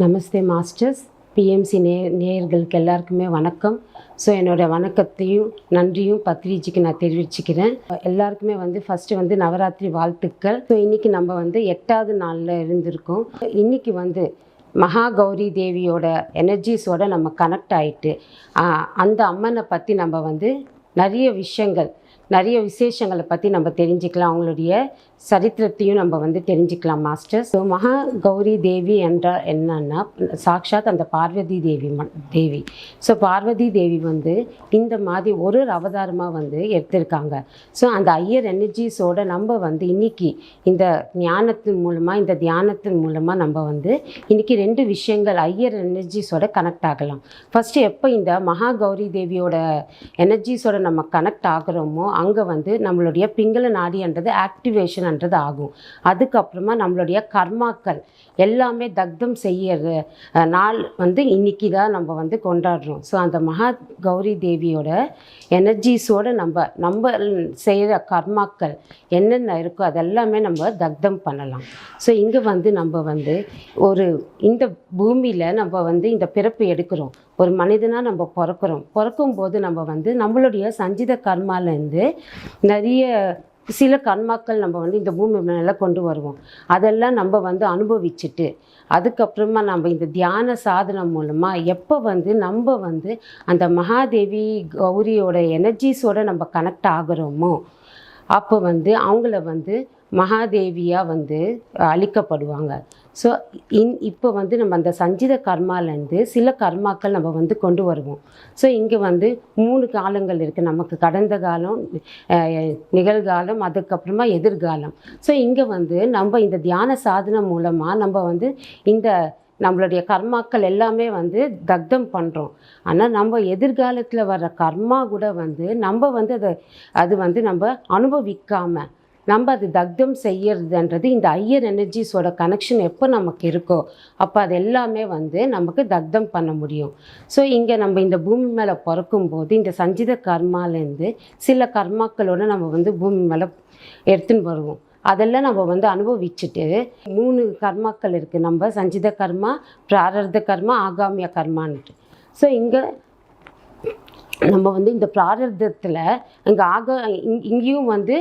நமஸ்தே masters. BMC நே நேயர்களுக்கு எல்லாருக்குமே வணக்கம். ஸோ என்னோட வணக்கத்தையும் நன்றியும் பத்ரிஜிக்கு நான் தெரிவிச்சுக்கிறேன். எல்லாருக்குமே வந்து ஃபஸ்ட்டு வந்து நவராத்திரி வாழ்த்துக்கள். ஸோ இன்றைக்கி நம்ம வந்து எட்டாவது நாளில் இருந்திருக்கோம். இன்றைக்கி வந்து மகா கௌரி தேவியோட எனர்ஜிஸோட நம்ம கனெக்ட் ஆகிட்டு அந்த அம்மனை பற்றி நம்ம வந்து நிறைய விஷயங்கள் நிறைய விசேஷங்களை பற்றி நம்ம தெரிஞ்சுக்கலாம். அவங்களுடைய சரித்திரத்தையும் நம்ம வந்து தெரிஞ்சுக்கலாம் மாஸ்டர். ஸோ மகா கௌரி தேவி என்றால் என்னன்னா சாக்ஷாத் அந்த பார்வதி தேவி தேவி. ஸோ பார்வதி தேவி வந்து இந்த மாதிரி ஒரு ஒரு அவதாரமாக வந்து எடுத்திருக்காங்க. ஸோ அந்த ஐயர் எனர்ஜிஸோட நம்ம வந்து இன்னைக்கு இந்த ஞானத்தின் மூலமாக இந்த தியானத்தின் மூலமாக நம்ம வந்து இன்னைக்கு ரெண்டு விஷயங்கள் ஐயர் எனர்ஜிஸோட கனெக்ட் ஆகலாம். ஃபஸ்ட்டு எப்போ இந்த மகா கௌரி தேவியோட எனர்ஜிஸோட நம்ம கனெக்ட் ஆகிறோமோ அங்கே வந்து நம்மளுடைய பிங்கள நாடின்றது ஆக்டிவேஷன்ன்றது ஆகும் அதுக்கப்புறமா நம்மளுடைய கர்மாக்கள் எல்லாமே தக்தம் செய்யறது நாள் வந்து இன்னைக்கு தான் நம்ம வந்து கொண்டாடுறோம். ஸோ அந்த மகா கௌரி தேவியோட எனர்ஜிஸோட நம்ம நம்ம செய்கிற கர்மாக்கள் என்னென்ன இருக்கோ அதெல்லாமே நம்ம தக்தம் பண்ணலாம். ஸோ இங்கே வந்து நம்ம வந்து ஒரு இந்த பூமியில் நம்ம வந்து இந்த பிறப்பு எடுக்கிறோம். ஒரு மனிதனாக நம்ம பிறக்கிறோம். பிறக்கும் போது நம்ம வந்து நம்மளுடைய சஞ்சித கர்மாலேருந்து நிறைய சில கர்மாக்கள் நம்ம வந்து இந்த பூமி மேலே கொண்டு வருவோம். அதெல்லாம் நம்ம வந்து அனுபவிச்சுட்டு அதுக்கப்புறமா நம்ம இந்த தியான சாதனம் மூலமாக எப்போ வந்து நம்ம வந்து அந்த மகாதேவி கௌரியோட எனர்ஜிஸோட நம்ம கனெக்ட் ஆகிறோமோ அப்போ வந்து அவங்கள வந்து மகாதேவியாக வந்து அழிக்கப்படுவாங்க. ஸோ இன் இப்போ வந்து நம்ம அந்த சஞ்சித கர்மாலேருந்து சில கர்மாக்கள் நம்ம வந்து கொண்டு வருவோம். ஸோ இங்கே வந்து மூணு காலங்கள் இருக்குது நமக்கு கடந்த காலம் நிகழ்காலம் அதுக்கப்புறமா எதிர்காலம். ஸோ இங்கே வந்து நம்ம இந்த தியான சாதனம் மூலமாக நம்ம வந்து இந்த நம்மளுடைய கர்மாக்கள் எல்லாமே வந்து தக்தம் பண்ணுறோம் ஆனால் நம்ம எதிர்காலத்தில் வர்ற கர்மா கூட வந்து நம்ம வந்து அதை அது வந்து நம்ம அனுபவிக்காமல் நம்ம அது தக்தம் செய்யறதுன்றது இந்த ஐயர் எனர்ஜிஸோட கனெக்ஷன் எப்போ நமக்கு இருக்கோ அப்போ அது எல்லாமே வந்து நமக்கு தக்தம் பண்ண முடியும். ஸோ இங்கே நம்ம இந்த பூமி மேலே பிறக்கும்போது இந்த சஞ்சித கர்மாலேருந்து சில கர்மாக்களோட நம்ம வந்து பூமி மேலே எடுத்துன்னு வருவோம். அதெல்லாம் நம்ம வந்து அனுபவிச்சுட்டு மூணு கர்மாக்கள் இருக்குது நம்ம சஞ்சித கர்மா பிராரத கர்மா ஆகாமிய கர்மான்ட்டு ஸோ இங்கே நம்ம வந்து இந்த பிராரப்தத்தில் இங்கே ஆக இங் இங்கேயும் வந்து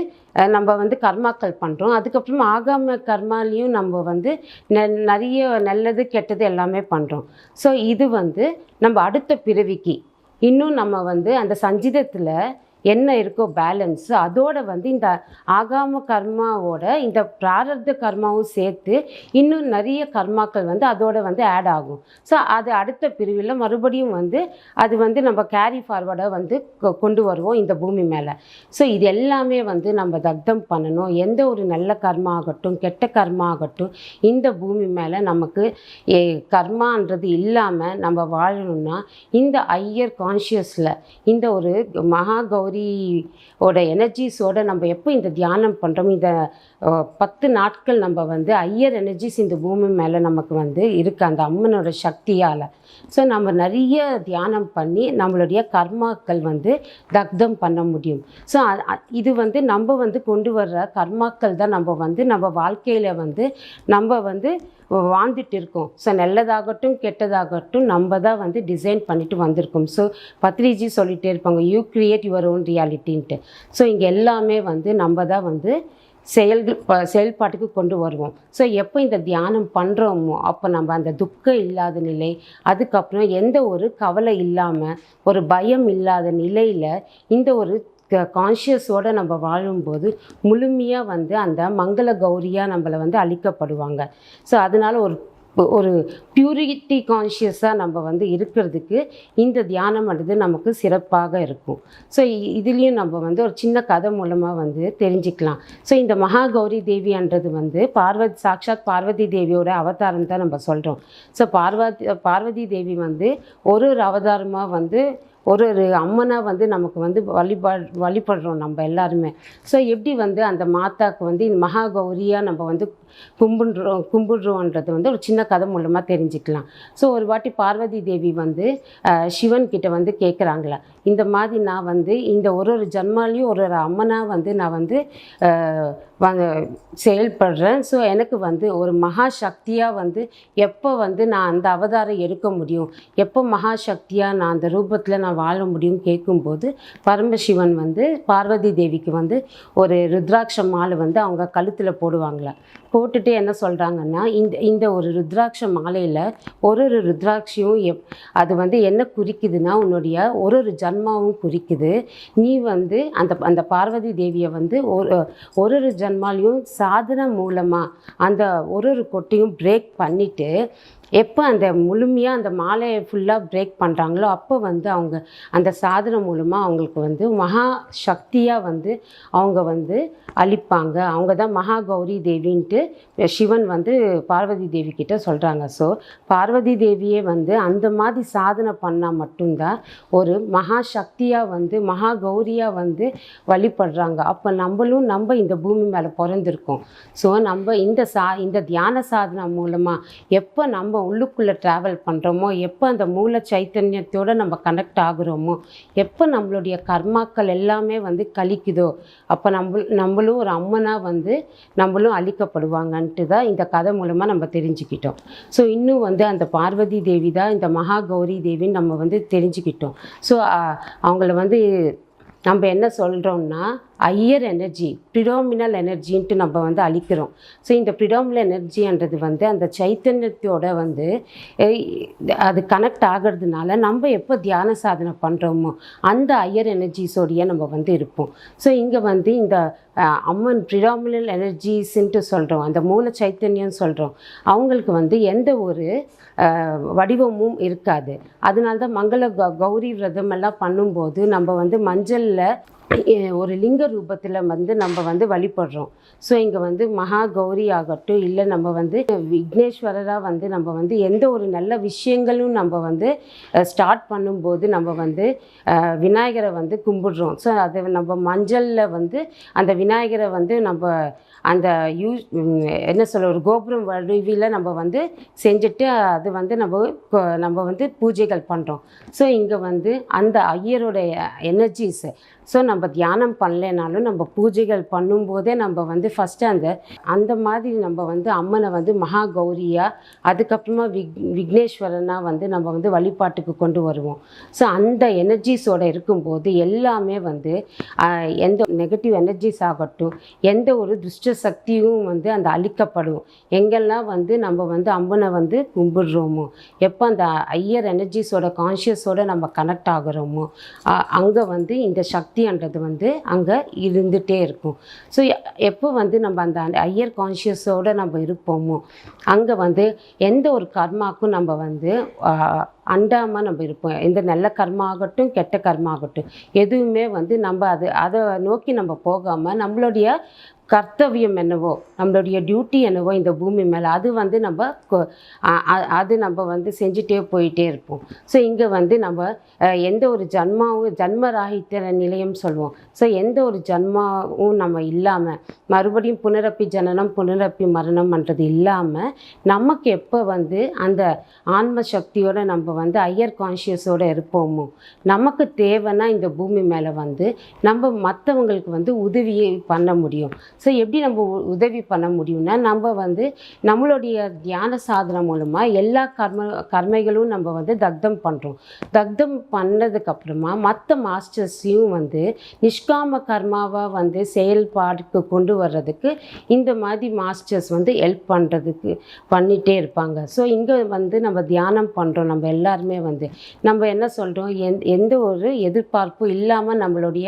நம்ம வந்து கர்மாக்கள் பண்ணுறோம் அதுக்கப்புறம் ஆகாம கர்மாலையும் நம்ம வந்து நெ நிறைய நல்லது கெட்டது எல்லாமே பண்ணுறோம் ஸோ இது வந்து நம்ம அடுத்த பிறவிக்கு. இன்னும் நம்ம வந்து அந்த சஞ்சிதத்தில் என்ன இருக்கோ பேலன்ஸ் அதோட வந்து இந்த ஆகாம கர்மாவோட இந்த பிராரப்த கர்மாவும் சேர்த்து இன்னும் நிறைய கர்மாக்கள் வந்து அதோட வந்து ஆட் ஆகும். ஸோ அது அடுத்த பிரிவில் மறுபடியும் வந்து அது வந்து நம்ம கேரி ஃபார்வர்டாக வந்து கொ- கொண்டு வருவோம் இந்த பூமி மேலே. ஸோ இது எல்லாமே வந்து நம்ம தக்தம் பண்ணணும். எந்த ஒரு நல்ல கர்மா ஆகட்டும் கெட்ட கர்மா ஆகட்டும் இந்த பூமி மேலே நமக்கு ஏ, கர்மான்றது இல்லாமல் நம்ம வாழணும்னா இந்த ஐயர் கான்ஷியஸில் இந்த ஒரு மகா கௌரியோட எனர்ஜிஸோட நம்ம எப்போ இந்த தியானம் பண்ணுறோம் இந்த பத்து நாட்கள் நம்ம வந்து ஐயர் எனர்ஜிஸ் இந்த பூமி மேலே நமக்கு வந்து இருக்குது அந்த அம்மனோட சக்தியால். ஸோ நம்ம நிறைய தியானம் பண்ணி நம்மளுடைய கர்மாக்கள் வந்து தக்தம் பண்ண முடியும். ஸோ இது வந்து நம்ம வந்து கொண்டு வர்ற கர்மாக்கள் தான் நம்ம வந்து நம்ம வாழ்க்கையில் வந்து நம்ம வந்து வாழ்ந்துட்டு இருக்கோம் ஸோ நல்லதாகட்டும் கெட்டதாகட்டும் நம்ம தான் வந்து டிசைன் பண்ணிட்டு வந்திருக்கோம். ஸோ பத்ரிஜி சொல்லிகிட்டே இருப்பாங்க யூ கிரியேட் யுவர் ஓன் ரியாலிட்டின்ட்டு ஸோ இங்கே எல்லாமே வந்து நம்ம தான் வந்து செயல்கள் செயல்பாட்டுக்கு கொண்டு வருவோம். ஸோ எப்போ இந்த தியானம் பண்ணுறோமோ அப்போ நம்ம அந்த துக்கம் இல்லாத நிலை அதுக்கப்புறம் எந்த ஒரு கவலை இல்லாமல் ஒரு பயம் இல்லாத நிலையில் இந்த ஒரு கான்ஷியஸோடு நம்ம வாழும்போது முழுமையாக வந்து அந்த மங்கள கௌரியாக நம்மளை வந்து அழிக்கப்படுவாங்க. ஸோ அதனால ஒரு ஒரு பியூரிட்டி கான்ஷியஸாக நம்ம வந்து இருக்கிறதுக்கு இந்த தியானம்ன்றது நமக்கு சிறப்பாக இருக்கும். ஸோ இதுலேயும் நம்ம வந்து ஒரு சின்ன கதை மூலமாக வந்து தெரிஞ்சுக்கலாம். ஸோ இந்த மகா கௌரி தேவின்றது வந்து பார்வதி சாக்ஷாத் பார்வதி தேவியோட அவதாரம் தான் நம்ம சொல்கிறோம் ஸோ பார்வதி பார்வதி தேவி வந்து ஒரு ஒரு அவதாரமாக வந்து ஒரு ஒரு அம்மனாக வந்து நமக்கு வந்து வழிபா வழிபடுறோம் நம்ம எல்லாருமே. ஸோ எப்படி வந்து அந்த மாதாவுக்கு வந்து இந்த மகா கௌரியாக நம்ம வந்து கும்பிடுறோம் கும்பிடுறோன்றது வந்து ஒரு சின்ன கதை மூலமாக தெரிஞ்சுக்கலாம். ஸோ ஒரு வாட்டி பார்வதி தேவி வந்து அஹ், சிவன் கிட்ட வந்து கேட்குறாங்களா இந்த மாதிரி நான் வந்து இந்த ஒரு ஒரு ஜன்மாலையும் ஒரு ஒரு அம்மனாக வந்து நான் வந்து வந்து செயல்படுறேன். ஸோ எனக்கு வந்து ஒரு மகா சக்தியாக வந்து எப்போ வந்து நான் அந்த அவதாரம் எடுக்க முடியும்? எப்போ மகா சக்தியாக நான் அந்த ரூபத்தில் நான் வாழ முடியும் கேட்கும்போது பரமசிவன் வந்து பார்வதி தேவிக்கு வந்து ஒரு ருத்ராட்ச மாலை வந்து அவங்க கழுத்தில் போடுவாங்களா? போட்டுட்டு என்ன சொல்கிறாங்கன்னா இந்த இந்த ஒரு ருத்ராட்ச மாலையில் ஒரு ஒரு ருத்ராட்சியும் எப் அது வந்து என்ன குறிக்குதுன்னா உன்னுடைய ஒரு ஒரு ஜன்மாவும் குறிக்குது. நீ வந்து அந்த அந்த பார்வதி தேவியை வந்து ஒரு ஒரு ஒரு ஜன்மாலையும் சாதனை மூலமாக அந்த ஒரு ஒரு கொட்டையும் பிரேக் பண்ணிவிட்டு எப்போ அந்த முழுமையாக அந்த மாலையை ஃபுல்லாக பிரேக் பண்ணுறாங்களோ அப்போ வந்து அவங்க அந்த சாதனை மூலமாக அவங்களுக்கு வந்து மகா சக்தியாக வந்து அவங்க வந்து அழிப்பாங்க. அவங்க தான் மகா கௌரி தேவின்ட்டு சிவன் வந்து பார்வதி தேவி கிட்ட சொல்கிறாங்க ஸோ பார்வதி தேவியே வந்து அந்த மாதிரி சாதனை பண்ணால் மட்டும்தான் ஒரு மகா சக்தியாக வந்து மகா கௌரியாக வந்து வழிபடுறாங்க. அப்போ நம்மளும் நம்ம இந்த பூமி மேலே பிறந்திருக்கோம். ஸோ நம்ம இந்த சா இந்த தியான சாதனை மூலமாக எப்போ நம்ம உள்ளுக்குள்ளே ட்ராவல் பண்ணுறோமோ எப்போ அந்த மூல சைத்தன்யத்தோடு நம்ம கனெக்ட் ஆகுறோமோ? எப்போ நம்மளுடைய கர்மாக்கள் எல்லாமே வந்து கழிக்குதோ? அப்போ நம்ம நம்மளும் ஒரு அம்மனாக வந்து நம்மளும் அழிக்கப்படுவாங்கன்ட்டு தான் இந்த கதை மூலமாக நம்ம தெரிஞ்சுக்கிட்டோம். ஸோ இன்னும் வந்து அந்த பார்வதி தேவி தான் இந்த மகா கௌரி தேவின்னு நம்ம வந்து தெரிஞ்சுக்கிட்டோம். ஸோ அவங்கள வந்து நம்ம என்ன சொல்கிறோம்னா ஐயர் எனர்ஜி ப்ரிடோமினல் எனர்ஜின்ட்டு நம்ம வந்து அழிக்கிறோம். ஸோ இந்த ப்ரிடோமினல் எனர்ஜின்றது வந்து அந்த சைத்தன்யத்தோட வந்து அது கனெக்ட் ஆகிறதுனால நம்ம எப்போ தியான சாதனை பண்ணுறோமோ அந்த ஐயர் எனர்ஜிஸோடைய நம்ம வந்து இருப்போம். ஸோ இங்கே வந்து இந்த அம்மன் ப்ரிடாமினல் எனர்ஜிஸ்ன்ட்டு சொல்கிறோம் அந்த மூல சைத்தன்யம் சொல்கிறோம் அவங்களுக்கு வந்து எந்த ஒரு வடிவமும் இருக்காது. அதனால தான் மங்கள கௌரி விரதம் எல்லாம் பண்ணும்போது நம்ம வந்து மஞ்சளில் ஒரு லிங்க ரூபத்தில் வந்து நம்ம வந்து வழிபடுறோம். ஸோ இங்கே வந்து மகா கௌரி ஆகட்டும் இல்லை நம்ம வந்து விக்னேஸ்வரராக வந்து நம்ம வந்து எந்த ஒரு நல்ல விஷயங்களும் நம்ம வந்து ஸ்டார்ட் பண்ணும்போது நம்ம வந்து விநாயகரை வந்து கும்பிடுறோம். ஸோ அதை நம்ம மஞ்சளில் வந்து அந்த விநாயகரை வந்து நம்ம அந்த யூ என்ன சொல்ல ஒரு கோபுரம் வடிவில் நம்ம வந்து செஞ்சுட்டு அது வந்து நம்ம நம்ம வந்து பூஜைகள் பண்ணுறோம் ஸோ இங்கே வந்து அந்த ஐயருடைய எனர்ஜிஸ் ஸோ நம்ம தியானம் பண்ணலைனாலும் நம்ம பூஜைகள் பண்ணும்போதே நம்ம வந்து ஃபஸ்ட்டு அந்த அந்த மாதிரி நம்ம வந்து அம்மனை வந்து மகா கௌரியாக அதுக்கப்புறமா விக் விக்னேஸ்வரனாக வந்து நம்ம வந்து வழிபாட்டுக்கு கொண்டு வருவோம். ஸோ அந்த எனர்ஜிஸோட இருக்கும்போது எல்லாமே வந்து எந்த நெகட்டிவ் எனர்ஜிஸ் ஆகட்டும் எந்த ஒரு துஷ்ட சக்தியும் வந்து அந்த அழிக்கப்படும். எங்கெல்லாம் வந்து நம்ம வந்து அம்மனை வந்து கும்பிடுறோமோ? எப்போ அந்த ஐயர் எனர்ஜிஸோட கான்ஷியஸோட நம்ம கனெக்ட் ஆகிறோமோ? அங்கே வந்து இந்த சக்தின்றது வந்து அங்கே இருந்துகிட்டே இருக்கும். ஸோ எப்போ வந்து நம்ம அந்த ஐயர் கான்ஷியஸோடு நம்ம இருப்போமோ? அங்கே வந்து எந்த ஒரு கர்மாக்கும் நம்ம வந்து அண்டாமல் நம்ம இருப்போம். இந்த நல்ல கர்மா ஆகட்டும் கெட்ட கர்மா ஆகட்டும் எதுவுமே வந்து நம்ம அது அதை நோக்கி நம்ம போகாமல் நம்மளுடைய கர்த்தவியம் என்னவோ நம்மளுடைய டியூட்டி என்னவோ இந்த பூமி மேலே அது வந்து நம்ம கொ- அது நம்ம வந்து செஞ்சுட்டே போயிட்டே இருப்போம். ஸோ இங்கே வந்து நம்ம எந்த ஒரு ஜன்மாவும் ஜன்மராகித்த நிலையம் சொல்லுவோம். ஸோ எந்த ஒரு ஜன்மாவும் நம்ம இல்லாமல் மறுபடியும் புனரப்பி ஜனனம் புனரப்பி மரணம்ன்றது இல்லாமல் நமக்கு எப்போ வந்து அந்த ஆன்ம சக்தியோட நம்ம வந்து ஐயர் கான்ஷியஸோடு இருப்போமோ நமக்கு தேவைன்னா இந்த பூமி மேலே வந்து நம்ம மற்றவங்களுக்கு வந்து உதவியை பண்ண முடியும். ஸோ எப்படி நம்ம உ- உதவி பண்ண முடியும்னா நம்ம வந்து நம்மளுடைய தியான சாதனை மூலமாக எல்லா கர்ம கர்மைகளும் நம்ம வந்து தக்தம் பண்ணுறோம் தக்தம் பண்ணதுக்கப்புறமா மற்ற மாஸ்டர்ஸையும் வந்து நிஷ்காம கர்மாவாக வந்து செயல்பாடுக்கு கொண்டு வர்றதுக்கு இந்த மாதிரி மாஸ்டர்ஸ் வந்து ஹெல்ப் பண்ணுறதுக்கு பண்ணிகிட்டே இருப்பாங்க. ஸோ இங்கே வந்து நம்ம தியானம் பண்ணுறோம் நம்ம எல்லாருமே வந்து நம்ம என்ன சொல்கிறோம் எந் எந்த ஒரு எதிர்பார்ப்பும் இல்லாமல் நம்மளுடைய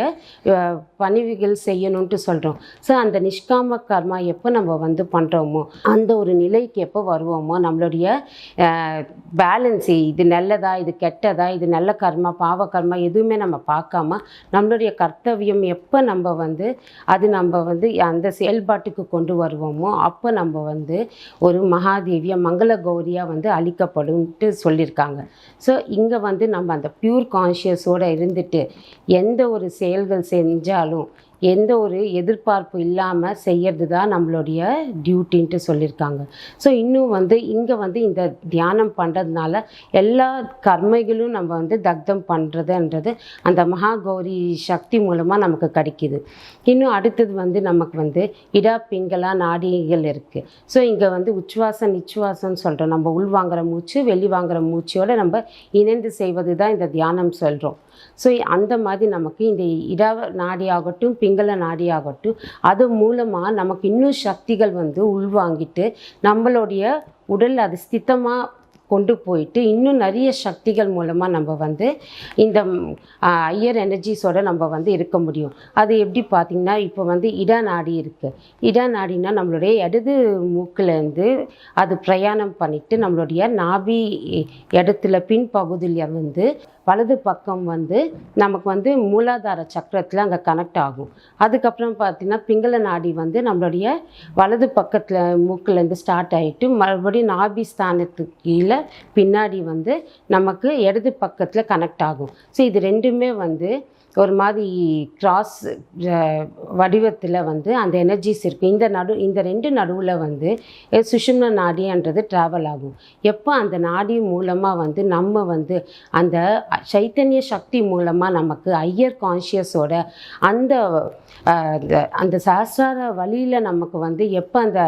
பணிவுகள் செய்யணுன்ட்டு சொல்கிறோம் ஸோ அந்த நிஷ்காம கர்மா எப்போ நம்ம வந்து பண்ணுறோமோ அந்த ஒரு நிலைக்கு எப்போ வருவோமோ நம்மளுடைய பேலன்ஸ் இது நல்லதா இது கெட்டதா இது நல்ல கர்மா பாவ கர்மா எதுவுமே நம்ம பார்க்காம நம்மளுடைய கர்த்தவியம் எப்போ நம்ம வந்து அது நம்ம வந்து அந்த செயல்பாட்டுக்கு கொண்டு வருவோமோ அப்போ நம்ம வந்து ஒரு மகாதேவியா மங்கள கௌரியாக வந்து அழிக்கப்படும்ட்டு சொல்லியிருக்காங்க. ஸோ இங்கே வந்து நம்ம அந்த பியூர் கான்ஷியஸோடு இருந்துட்டு எந்த ஒரு செயல்கள் செஞ்சாலும் எந்த ஒரு எதிர்பார்ப்பு இல்லாமல் செய்கிறது தான் நம்மளுடைய டியூட்டின்ட்டு சொல்லியிருக்காங்க ஸோ இன்னும் வந்து இங்கே வந்து இந்த தியானம் பண்ணுறதுனால எல்லா கர்மைகளும் நம்ம வந்து தக்தம் பண்ணுறதுன்றது அந்த மகாகௌரி சக்தி மூலமாக நமக்கு கிடைக்கிது. இன்னும் அடுத்தது வந்து நமக்கு வந்து இடா பிங்களா நாடிகள் இருக்குது ஸோ இங்கே வந்து உச்சுவாசம் நிச்சுவாசம்னு சொல்கிறோம் நம்ம உள் வாங்குற மூச்சு வெளி வாங்குற மூச்சோடு நம்ம இணைந்து செய்வது தான் இந்த தியானம் சொல்கிறோம் ஸோ அந்த மாதிரி நமக்கு இந்த இடவ நாடியாகட்டும் பிங்கள நாடியாகட்டும். அது மூலமாக நமக்கு இன்னும் சக்திகள் வந்து உள்வாங்கிட்டு நம்மளுடைய உடல் அது ஸ்தித்தமாக கொண்டு போயிட்டு இன்னும் நிறைய சக்திகள் மூலமாக நம்ம வந்து இந்த ஐயர் எனர்ஜிஸோட நம்ம வந்து இருக்க முடியும். அது எப்படி பார்த்திங்கன்னா இப்போ வந்து இட நாடி இருக்குது இட நாடினா நம்மளுடைய இடது மூக்கிலேருந்து அது பிரயாணம் பண்ணிட்டு நம்மளுடைய நாபி இடத்துல பின்பகுதியில் வந்து வலது பக்கம் வந்து நமக்கு வந்து மூலாதார சக்கரத்தில் அங்கே கனெக்ட் ஆகும். அதுக்கப்புறம் பார்த்திங்கன்னா பிங்கள நாடி வந்து நம்மளுடைய வலது பக்கத்தில் மூக்கிலேருந்து ஸ்டார்ட் ஆகிட்டு மறுபடியும் நாபி ஸ்தானத்துக்கு கீழே பின்னாடி வந்து நமக்கு இடது பக்கத்தில் கனெக்ட் ஆகும். ஸோ இது ரெண்டுமே வந்து ஒரு மாதிரி கிராஸ் வடிவத்தில் வந்து அந்த எனர்ஜிஸ் இருக்குது இந்த நடு இந்த ரெண்டு நடுவில் வந்து சுஷும்ன நாடின்றது ட்ராவல் ஆகும். எப்போ அந்த நாடி மூலமாக வந்து நம்ம வந்து அந்த சைத்தன்ய சக்தி மூலமாக நமக்கு ஐயர் கான்ஷியஸோட அந்த அந்த- சாஸ்திர வழியில் நமக்கு வந்து எப்போ அந்த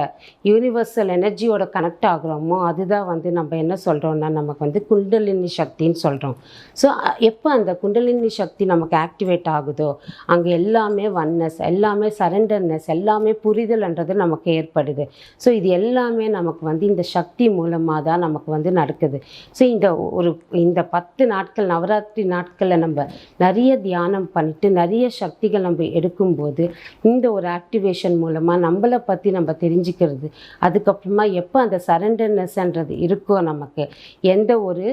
யூனிவர்சல் எனர்ஜியோட கனெக்ட் ஆகுறோமோ அதுதான் வந்து நம்ம என்ன சொல்கிறோம்னா நமக்கு வந்து குண்டலினி சக்தின்னு சொல்கிறோம் ஸோ எப்போ அந்த குண்டலினி சக்தி நமக்கு ஆக்டிவேட் ஆகுதோ? அங்கே எல்லாமே ஒன்னஸ் எல்லாமே சரண்டர்னஸ் எல்லாமே புரிதல்ன்றது நமக்கு ஏற்படுது. ஸோ இது எல்லாமே நமக்கு வந்து இந்த சக்தி மூலமாக தான் நமக்கு வந்து நடக்குது. ஸோ இந்த ஒரு இந்த பத்து நாட்கள் நவராத்திரி நாட்களில் நம்ம நிறைய தியானம் பண்ணிட்டு நிறைய சக்திகள் நம்ம எடுக்கும்போது இந்த ஒரு ஆக்டிவேஷன் மூலமாக நம்மளை பற்றி நம்ம தெரிஞ்சுக்கிறது அதுக்கப்புறமா எப்போ அந்த சரண்டர்னஸ்ன்றது இருக்கோ நமக்கு எந்த ஒரு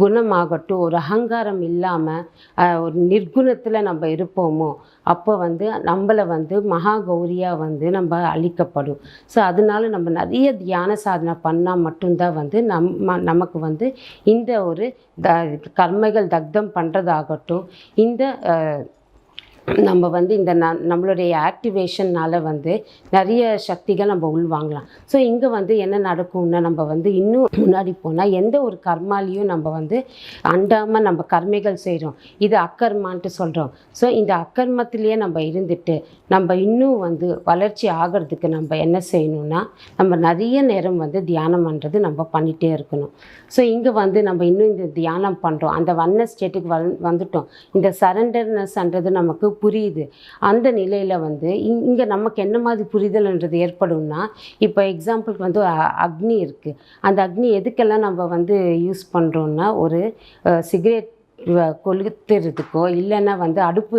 குணமாகட்டும் ஒரு அகங்காரம் இல்லாமல் ஒரு நிர்குணத்தில் நம்ம இருப்போமோ அப்போ வந்து நம்மளை வந்து மகா கௌரியாக வந்து நம்ம அழிக்கப்படும். ஸோ அதனால நம்ம நிறைய தியான சாதனை பண்ணால் மட்டும்தான் வந்து நம்ம நமக்கு வந்து இந்த ஒரு த கர்மைகள் தக்தம் பண்ணுறதாகட்டும் இந்த நம்ம வந்து இந்த ந நம்மளுடைய ஆக்டிவேஷன்னால் வந்து நிறைய சக்திகள் நம்ம உள்வாங்கலாம். ஸோ இங்கே வந்து என்ன நடக்கும்னா நம்ம வந்து இன்னும் முன்னாடி போனால் எந்த ஒரு கர்மாலையும் நம்ம வந்து அண்டாமல் நம்ம கர்மைகள் செய்கிறோம் இது அக்கர்மான்ட்டு சொல்கிறோம் ஸோ இந்த அக்கர்மத்திலேயே நம்ம இருந்துட்டு நம்ம இன்னும் வந்து வளர்ச்சி ஆகிறதுக்கு நம்ம என்ன செய்யணும்னா நம்ம நிறைய நேரம் வந்து தியானம் பண்ணுறது நம்ம பண்ணிகிட்டே இருக்கணும். ஸோ இங்கே வந்து நம்ம இன்னும் இந்த தியானம் பண்ணுறோம் அந்த வண்ண ஸ்டேட்டுக்கு வந் வந்துட்டோம். இந்த சரண்டர்னஸ்ன்றது நமக்கு புரியுது. அந்த நிலையில் வந்து இங்கே நமக்கு என்ன மாதிரி புரிதல்ன்றது ஏற்படும்னா இப்போ எக்ஸாம்பிளுக்கு வந்து அக்னி இருக்குது அந்த அக்னி எதுக்கெல்லாம் நம்ம வந்து யூஸ் பண்ணுறோன்னா ஒரு சிகரெட் கொளுத்துறதுக்கோ இல்லைன்னா வந்து அடுப்பு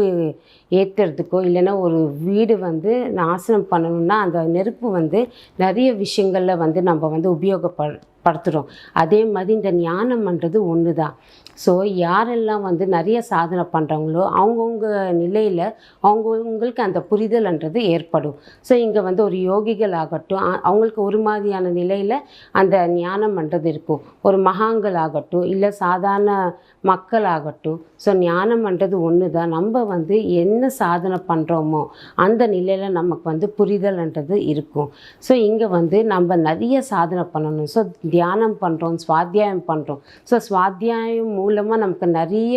ஏற்றுறதுக்கோ இல்லைன்னா ஒரு வீடு வந்து நாசனம் பண்ணணும்னா அந்த நெருப்பு வந்து நிறைய விஷயங்களில் வந்து நம்ம வந்து உபயோகப்ப படுத்துகிறோம் அதே மாதிரி இந்த ஞானம்ன்றது ஒன்று தான் ஸோ யாரெல்லாம் வந்து நிறைய சாதனை பண்ணுறாங்களோ அவங்கவுங்க நிலையில் அவங்கவுங்களுக்கு அந்த புரிதல்ன்றது ஏற்படும். ஸோ இங்கே வந்து ஒரு யோகிகள் ஆகட்டும் அவங்களுக்கு ஒரு மாதிரியான நிலையில் அந்த ஞானம்ன்றது இருக்கும். ஒரு மகாங்கள் ஆகட்டும் இல்லை சாதாரண மக்கள் ஆகட்டும் ஸோ ஞானம்ன்றது ஒன்று தான் நம்ம வந்து என்ன சாதனை பண்ணுறோமோ அந்த நிலையில் நமக்கு வந்து புரிதல்ன்றது இருக்கும். ஸோ இங்கே வந்து நம்ம நிறைய சாதனை பண்ணணும். ஸோ தியானம் பண்ணுறோம் சுவாத்தியாயம் பண்ணுறோம் ஸோ சுவாத்தியாயம் மூலமாக நமக்கு நிறைய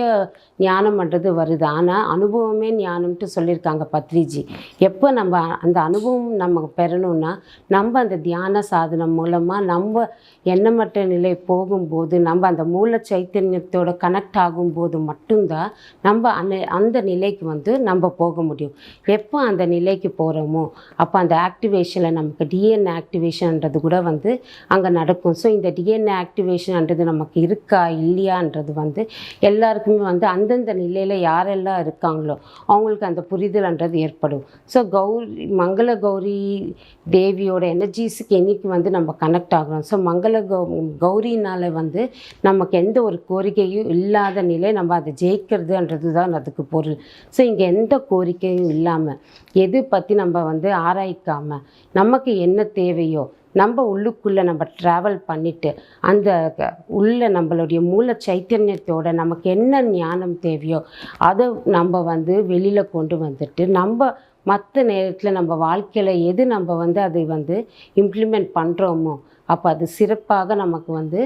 ஞானம்ன்றது வருது. ஆனால் அனுபவமே ஞானம்ட்டு சொல்லியிருக்காங்க பத்ரிஜி. எப்போ நம்ம அந்த அனுபவம் நம்ம பெறணும்னா நம்ம அந்த தியான சாதனை மூலமாக நம்ம எண்ணமற்ற நிலை போகும்போது நம்ம அந்த மூல சைத்தன்யத்தோட கனெக்ட் ஆகும்போது மட்டும்தான் நம்ம அந்த அந்த நிலைக்கு வந்து நம்ம போக முடியும். எப்போ அந்த நிலைக்கு போகிறோமோ அப்போ அந்த ஆக்டிவேஷனில் நமக்கு டிஎன் ஆக்டிவேஷன்ன்றது கூட வந்து அங்கே நடக்கும். ஸோ இந்த டிஎன்ஏ ஆக்டிவேஷன்ன்றது நமக்கு இருக்கா இல்லையான்றது வந்து எல்லாருக்குமே வந்து அந்தந்த நிலையில் யாரெல்லாம் இருக்காங்களோ அவங்களுக்கு அந்த புரிதல்ன்றது ஏற்படும். ஸோ கௌரி மங்கள கௌரி தேவியோட எனர்ஜிஸுக்கு என்னைக்கு வந்து நம்ம கனெக்ட் ஆகிறோம்? ஸோ மங்கள கௌ கௌரினால் வந்து நமக்கு எந்த ஒரு கோரிக்கையும் இல்லாத நிலை நம்ம அதை ஜெயிக்கிறதுன்றது தான் அதுக்கு பொருள். ஸோ இங்கே எந்த கோரிக்கையும் இல்லாமல் எது பற்றி நம்ம வந்து ஆராய்க்காமல் நமக்கு என்ன தேவையோ நம்ம உள்ளுக்குள்ளே நம்ம ட்ராவல் பண்ணிவிட்டு அந்த உள்ள நம்மளுடைய மூல சைத்தன்யத்தோட நமக்கு என்ன ஞானம் தேவையோ அதை நம்ம வந்து வெளியில் கொண்டு வந்துட்டு நம்ம மற்ற நேரத்தில் நம்ம வாழ்க்கையில் எது நம்ம வந்து அதை வந்து இம்ப்ளிமெண்ட் பண்ணுறோமோ அப்போ அது சிறப்பாக நமக்கு வந்து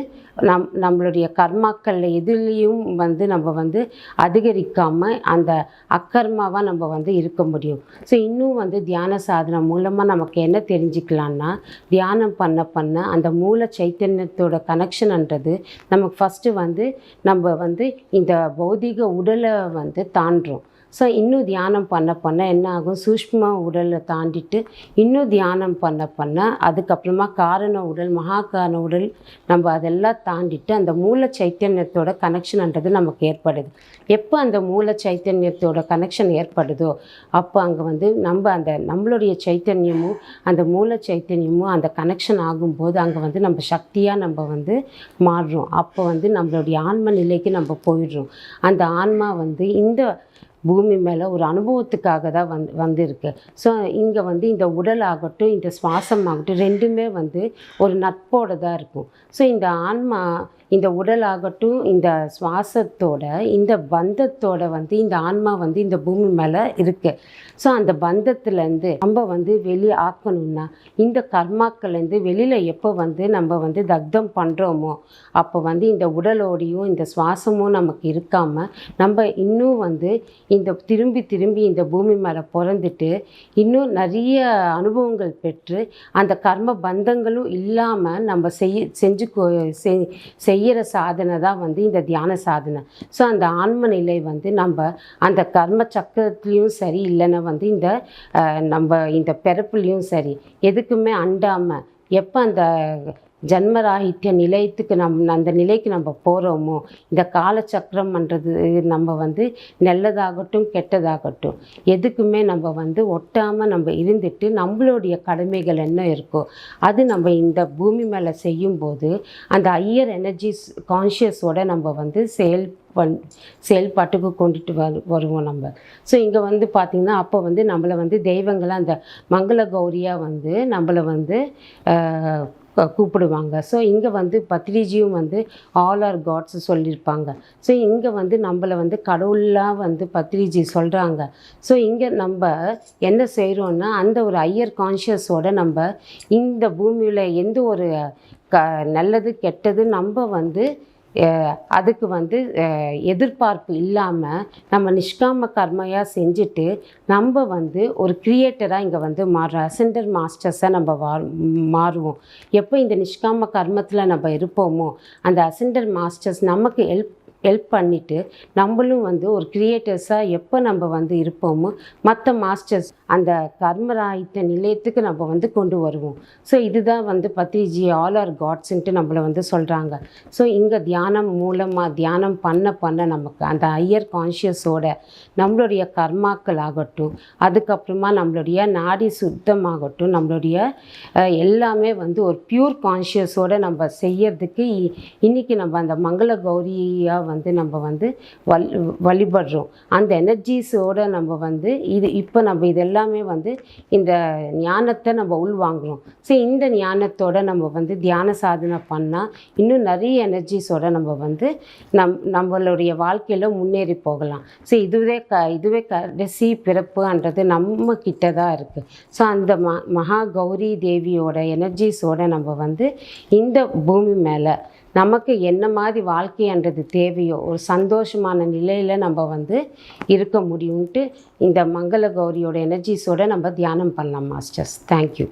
நம் நம்மளுடைய கர்மாக்களில் எதுலேயும் வந்து நம்ம வந்து அதிகரிக்காமல் அந்த அக்கர்மாவாக நம்ம வந்து இருக்க முடியும். ஸோ இன்னும் வந்து தியான சாதனை மூலமாக நமக்கு என்ன தெரிஞ்சுக்கலான்னா தியானம் பண்ண பண்ண அந்த மூல சைத்தன்யத்தோட கனெக்ஷன்ன்றது நமக்கு ஃபஸ்ட்டு வந்து நம்ம வந்து இந்த பௌதிக உடலை வந்து தாண்டுறோம். ஸோ இன்னும் தியானம் பண்ண பண்ண என்ன ஆகும் சூஷ்ம உடலை தாண்டிட்டு இன்னும் தியானம் பண்ண பண்ண அதுக்கப்புறமா காரண உடல் மகாகாரண உடல் நம்ம அதெல்லாம் தாண்டிட்டு அந்த மூல சைத்தன்யத்தோட கனெக்ஷன்ன்றது நமக்கு ஏற்படுது. எப்போ அந்த மூல சைத்தன்யத்தோட கனெக்ஷன் ஏற்படுதோ அப்போ அங்கே வந்து நம்ம அந்த நம்மளுடைய சைத்தன்யமும் அந்த மூல சைத்தன்யமும் அந்த கனெக்ஷன் ஆகும்போது அங்கே வந்து நம்ம சக்தியாக நம்ம வந்து மாறுறோம். அப்போ வந்து நம்மளுடைய ஆன்ம நிலைக்கு நம்ம போயிடுறோம். அந்த ஆன்மா வந்து இந்த பூமி மேலே ஒரு அனுபவத்துக்காக தான் வந்து வந்திருக்கு. ஸோ இங்கே வந்து இந்த உடல் ஆகட்டும் இந்த சுவாசம் ஆகட்டும் ரெண்டுமே வந்து ஒரு நட்போட தான் இருக்கும். ஸோ இந்த ஆன்மா இந்த உடல் ஆகட்டும் இந்த சுவாசத்தோட இந்த பந்தத்தோட வந்து இந்த ஆன்மா வந்து இந்த பூமி மேலே இருக்கு. ஸோ அந்த பந்தத்துலேருந்து நம்ம வந்து வெளியே ஆக்கணும்னா இந்த கர்மாக்கள்லேருந்து வெளியில் எப்போ வந்து நம்ம வந்து தக்தம் பண்ணுறோமோ அப்போ வந்து இந்த உடலோடையும் இந்த சுவாசமும் நமக்கு இருக்காமல் நம்ம இன்னும் வந்து இந்த திரும்பி திரும்பி இந்த பூமி மேலே பிறந்துட்டு இன்னும் நிறைய அனுபவங்கள் பெற்று அந்த கர்ம பந்தங்களும் இல்லாமல் நம்ம செய்ய செஞ்சு கொ- செய்- செய்கிற சாதனை தான் வந்து இந்த தியான சாதனை. ஸோ அந்த ஆன்ம நிலை வந்து நம்ம அந்த கர்ம சக்கரத்துலேயும் சரி இல்லைன்னா வந்து இந்த நம்ம இந்த பிறப்புலேயும் சரி எதுக்குமே அண்டாமல் எப்போ அந்த ஜன்மராகித்ய நிலையத்துக்கு நம் அந்த நிலைக்கு நம்ம போகிறோமோ இந்த காலச்சக்கரம்ன்றது நம்ம வந்து நல்லதாகட்டும் கெட்டதாகட்டும். எதுக்குமே நம்ம வந்து ஒட்டாமல் நம்ம இருந்துட்டு நம்மளுடைய கடமைகள் என்ன இருக்கோ அது நம்ம இந்த பூமி மேலே செய்யும்போது அந்த ஹையர் எனர்ஜிஸ் கான்ஷியஸோட நம்ம வந்து செயல் பண் செயல்பாட்டுக்கு கொண்டுட்டு வரு வருவோம் நம்ம. ஸோ இங்கே வந்து பார்த்திங்கன்னா அப்போ வந்து நம்மளை வந்து தெய்வங்களாக அந்த மங்கள கௌரியாக வந்து நம்மளை வந்து கூப்பிடுவாங்க. ஸோ இங்கே வந்து பத்ரிஜியும் வந்து ஆல் ஆர் காட்ஸ் சொல்லியிருப்பாங்க ஸோ இங்கே வந்து நம்மளை வந்து கடவுளாக வந்து பத்ரிஜி சொல்கிறாங்க ஸோ இங்கே நம்ம என்ன செய்கிறோன்னா அந்த ஒரு ஐயர் கான்ஷியஸோட நம்ம இந்த பூமியில் எந்த ஒரு க நல்லது கெட்டது நம்ம வந்து அதுக்கு வந்து எதிர்பார்ப்பு இல்லாமல் நம்ம நிஷ்காம கர்மையாக செஞ்சுட்டு நம்ம வந்து ஒரு கிரியேட்டராக இங்கே வந்து மாறுற அசெண்டர் மாஸ்டர்ஸாக நம்ம வா மாறுவோம். எப்போ இந்த நிஷ்காம கர்மத்தில் நம்ம இருப்போமோ அந்த அசெண்டர் மாஸ்டர்ஸ் நமக்கு ஹெல்ப் ஹெல்ப் பண்ணிவிட்டு நம்மளும் வந்து ஒரு கிரியேட்டர்ஸாக எப்போ நம்ம வந்து இருப்போமோ மற்ற மாஸ்டர்ஸ் அந்த கர்மராயித்த நிலையத்துக்கு நம்ம வந்து கொண்டு வருவோம். ஸோ இதுதான் வந்து பத்ரிஜி ஆல் ஆர் காட்ஸ்ன்ட்டு நம்மளை வந்து சொல்கிறாங்க ஸோ இங்கே தியானம் மூலமாக தியானம் பண்ண பண்ண நமக்கு அந்த ஹையர் கான்ஷியஸோட நம்மளுடைய கர்மாக்கள் ஆகட்டும் அதுக்கப்புறமா நம்மளுடைய நாடி சுத்தமாகட்டும் நம்மளுடைய எல்லாமே வந்து ஒரு பியூர் கான்ஷியஸோடு நம்ம செய்யறதுக்கு இ- இன்னைக்கு நம்ம அந்த மங்கள கௌரியாக வந்து வந்து நம்ம வந்து வல் வழிபடுறோம். அந்த எனர்ஜிஸோட நம்ம வந்து இது இப்போ நம்ம இது எல்லாமே வந்து இந்த ஞானத்தை நம்ம உள்வாங்குறோம். ஸோ இந்த ஞானத்தோட நம்ம வந்து தியான சாதனை பண்ணால் இன்னும் நிறைய எனர்ஜிஸோட நம்ம வந்து நம் நம்மளுடைய வாழ்க்கையில் முன்னேறி போகலாம். ஸோ இதுவே க இதுவே கடைசி பிறப்புன்றது நம்ம கிட்ட தான் இருக்குது ஸோ அந்த ம மகா கௌரி தேவியோட எனர்ஜிஸோட நம்ம வந்து இந்த பூமி மேலே நமக்கு என்ன மாதிரி வாழ்க்கைன்றது தேவையோ ஒரு சந்தோஷமான நிலையில் நம்ம வந்து இருக்க முடியும்ட்டு இந்த மங்கள கௌரியோட எனர்ஜிஸோட நம்ம தியானம் பண்ணலாம் மாஸ்டர்ஸ் தேங்க்யூ